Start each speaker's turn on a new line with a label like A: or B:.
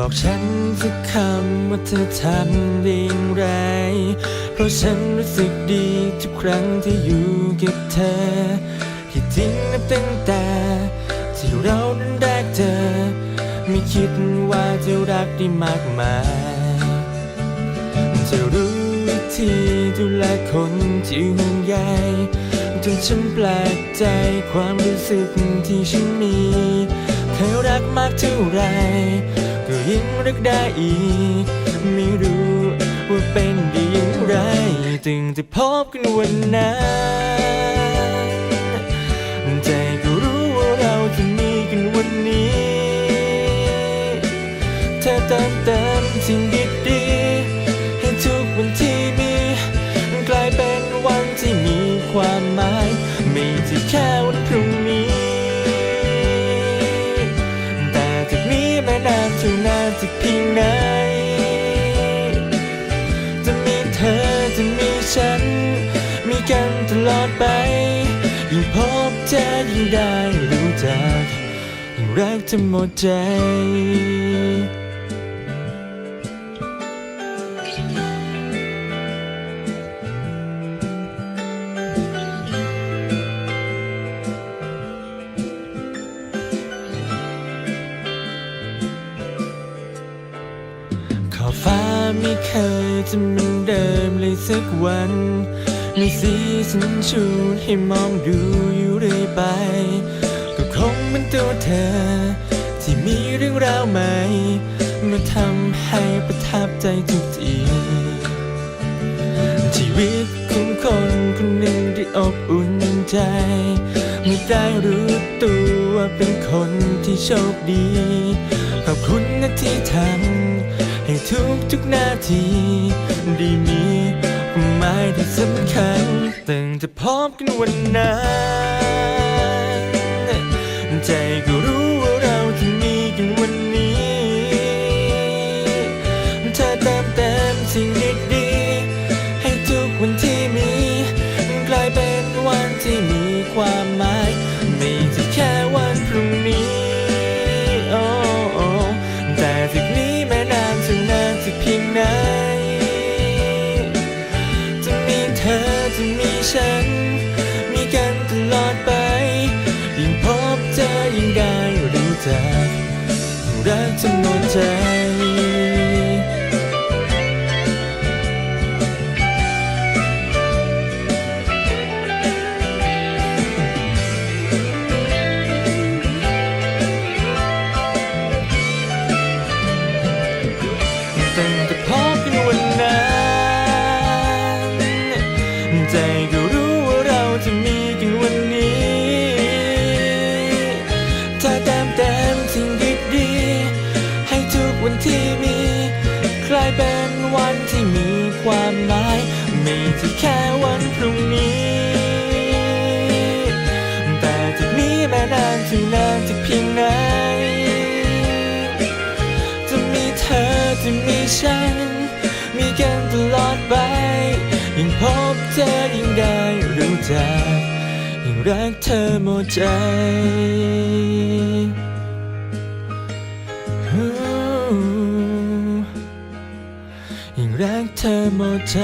A: บอกฉันสักคำว่าเธอทำได้อย่างไร เพราะฉันรู้สึกดีทุกครั้งที่อยู่กับเธอที่จริงนับตั้งแต่ที่เรานั้นแรกเจอไม่คิดว่าจะรักได้มากมายจะรู้วิธีดูแลคนที่ห่วงใยจนฉันแปลกใจความรู้สึกที่ฉันมีเคยรักมากเท่าไร ยิ่งรักได้อีก ไม่รู้ว่าเป็นดีอย่างไรจึงจะพบกันวันนั้น ฉัน มีกันตลอดไป ยิ่งพบเจอยิ่งได้รู้จักยิ่งรักเธอหมดใจขอฟ้า ไม่เคยจะเหมือนเดิมเลยสักวันมีสีสันชูให้มองดูอยู่เรื่อยไป ก็คงเป็นตัวเธอ ที่มีเรื่องราวใหม่มาทำให้ประทับใจทุกทีชีวิตของคนคนหนึ่งที่อบอุ่นใจ ไม่ได้รู้ตัวว่าเป็นคนที่โชคดี ขอบคุณนะที่ทำ ทุกทุกนาที ได้มีความหมายที่สำคัญตั้งจะพบกันวันนั้นใจก็รู้ว่าเราจะมีกันวันนี้เธอเติมเต็มสิ่งดีๆให้ทุกวันที่มี กลายเป็นวันที่มีความหมาย ยิ่งรักจนหมดใจตั้งแต่พบกันวันนั้นใจก็รู้ว่าเราจะมีกันวันนี้ ถ้าต็มเต็มสิ่งดีๆให้ทุก วันที่มีกลายเป็นวันที่มีความหมายไม่ใช่แค่วันพรุ่งนี้ แต่จากนี้แม้นานถึงนานจะเพียงไหนจะมีเธอจะมีฉัน มีกันตลอดไปยิ่งพบเธอยิ่งได้รู้จักยิ่งรักเธอหมดใจ รักเธอหมดใจ